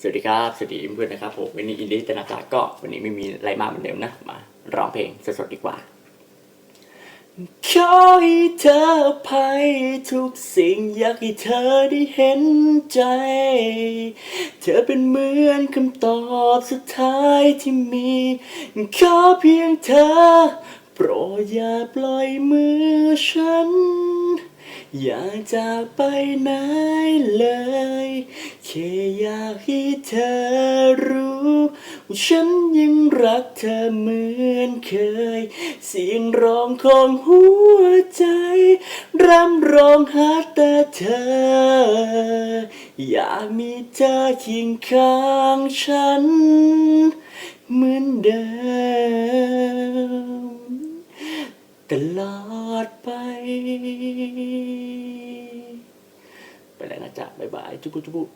สวัสดีครับ สวัสดีเพื่อนๆนะครับผมวันนี้อินดี้ตนากาก็วันนี้ไม่มีอะไรมากเหมือนเดิมนะ มาร้องเพลงสดๆดีกว่า ขอให้เธออภัยทุกสิ่งอยากให้เธอได้เห็นใจ เธอเป็นเหมือนคำตอบสุดท้ายที่มีขอเพียงเธอ โปรดอย่าปล่อยมือฉัน อย่าจากไปไหนเลย แค่อยากให้เธอรู้ว่าฉันยังรักเธอเหมือนเคย เสียงร้องของหัวใจร่ำร้องหาแต่เธอ อยากมีเธอเคียงข้างฉัน เหมือนเดิม ตลอดไปไปแล้วนะจ๊ะ บ๊ายบาย จุ๊บจุ๊บ